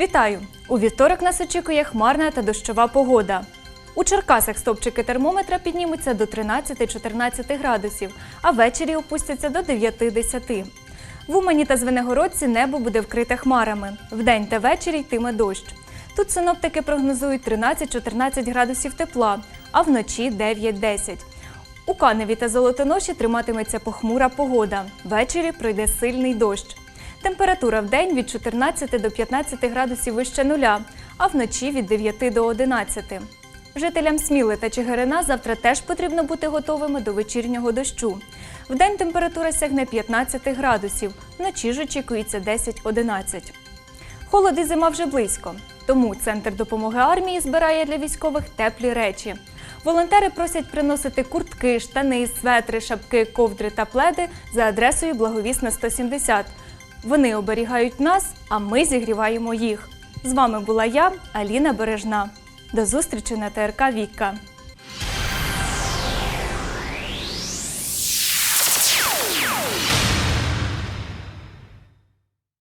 Вітаю! У вівторок нас очікує хмарна та дощова погода. У Черкасах стопчики термометра піднімуться до 13-14 градусів, а ввечері опустяться до 9-10. В Умані та Звенигородці небо буде вкрите хмарами. Вдень та ввечері йтиме дощ. Тут синоптики прогнозують 13-14 градусів тепла, а вночі 9-10. У Каневі та Золотоноші триматиметься похмура погода. Ввечері пройде сильний дощ. Температура в день від 14 до 15 градусів вище нуля, а вночі від 9 до 11. Жителям Сміли та Чигирина завтра теж потрібно бути готовими до вечірнього дощу. Вдень температура сягне 15 градусів, вночі ж очікується 10-11. Холод і зима вже близько, тому центр допомоги армії збирає для військових теплі речі. Волонтери просять приносити куртки, штани, светри, шапки, ковдри та пледи за адресою Благовісна 170. Вони оберігають нас, а ми зігріваємо їх. З вами була я, Аліна Бережна. До зустрічі на ТРК Вікка.